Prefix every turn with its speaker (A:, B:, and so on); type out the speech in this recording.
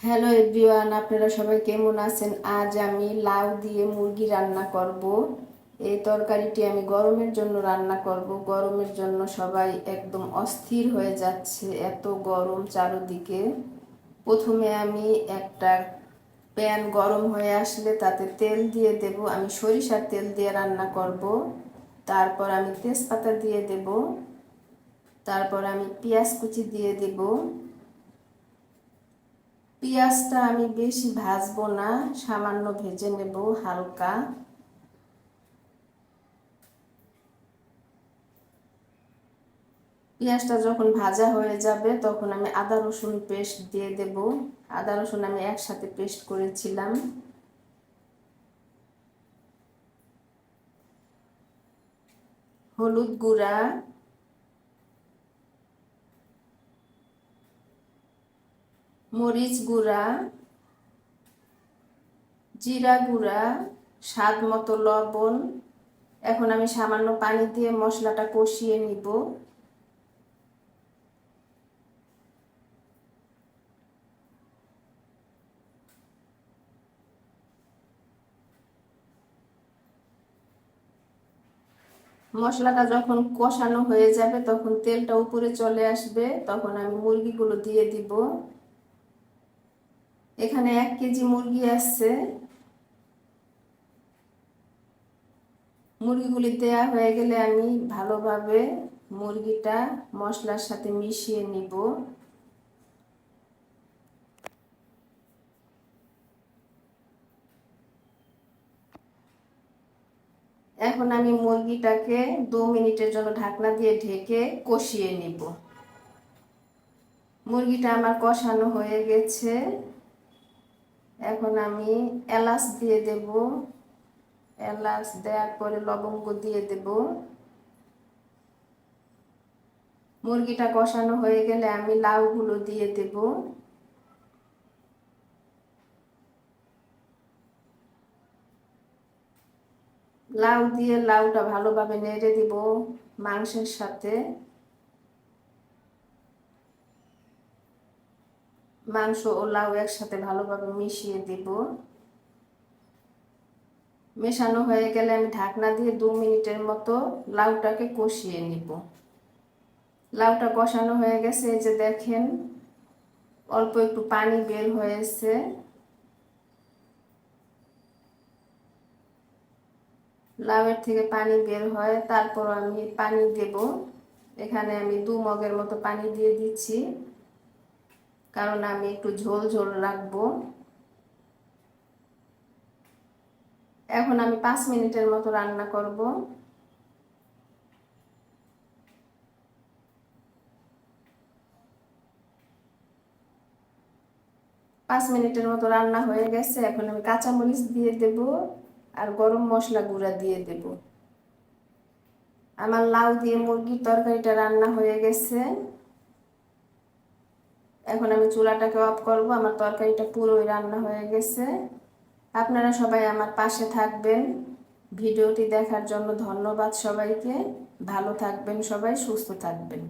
A: Hello everyone আপনারা সবাই কেমন আছেন? আজ আমি লাউ দিয়ে মুরগি রান্না করব। এই তরকারিটি আমি গরমের জন্য রান্না করব। গরমের জন্য সবাই একদম অস্থির হয়ে যাচ্ছে এত গরম চারদিকে। প্রথমে আমি একটা প্যান গরম হয়ে আসলে তাতে তেল দিয়ে দেব। আমি সরিষার তেল দিয়ে রান্না করব। তারপর আমি তেজপাতা দিয়ে দেব। তারপর আমি পেঁয়াজ কুচি দিয়ে দেবো। পেঁয়াজটা আমি বেশি ভাজবো না, সামান্য ভেজে নেব হালকা। পেঁয়াজটা যখন ভাজা হয়ে যাবে, তখন আমি আদা রসুন পেস্ট দিয়ে দেব। আদা রসুন আমি একসাথে পেস্ট করেছিলাম। হলুদ গুঁড়া মরিচ গুঁড়া, জিরা গুঁড়া, স্বাদ মতো লবণ। এখন আমি সামান্য পানি দিয়ে মশলাটা কষিয়ে নিব। মশলাটা যখন কষানো হয়ে যাবে, তখন তেলটা উপরে চলে আসবে। তখন আমি মুরগিগুলো দিয়ে দিব। এখানে এক কেজি মুরগি আসছে। মুরগিগুলি দেয়া হয়ে গেলে আমি ভালোভাবে মুরগিটা মশলার সাথে মিশিয়ে নিব। এখন আমি মুরগিটাকে দু মিনিটের জন্য ঢাকনা দিয়ে ঢেকে কষিয়ে নিব। মুরগিটা আমার কষানো হয়ে গেছে। এখন আমি এলাচ দিয়ে দেব। এলাচ দেওয়ার পরে লবঙ্গ দিয়ে দেব। মুরগিটা কষানো হয়ে গেলে আমি লাউগুলো দিয়ে দেব। লাউ দিয়ে লাউটা ভালোভাবে নেড়ে দিব মাংসের সাথে। মাংস ও লাউ একসাথে ভালোভাবে মিশিয়ে দিব। মেশানো হয়ে গেলে আমি ঢাকনা দিয়ে দু মিনিটের মতো লাউটাকে কষিয়ে নিব। লাউটা কষানো হয়ে গেছে, এই যে দেখেন, অল্প একটু পানি বের হয়েছে। লাউয়ের থেকে পানি বের হয় তারপর আমি পানি দেব। এখানে আমি দু মগের মতো পানি দিয়ে দিচ্ছি। কারণ আমি একটু ঝোল ঝোল রাখব। এখন আমি পাঁচ মিনিটের মতো রান্না করব। পাঁচ মিনিটের মতো রান্না হয়ে গেছে, এখন আমি কাঁচামরিচ দিয়ে দেব আর গরম মশলা গুঁড়া দিয়ে দেব। আমার লাউ দিয়ে মুরগির তরকারিটা রান্না হয়ে গেছে। এখন আমি চুলাটাকে অফ করব, আমার তরকারিটা পুরোই রান্না হয়ে গেছে। আপনারা সবাই আমার পাশে থাকবেন। ভিডিওটি দেখার জন্য ধন্যবাদ সবাইকে। ভালো থাকবেন সবাই, সুস্থ থাকবেন।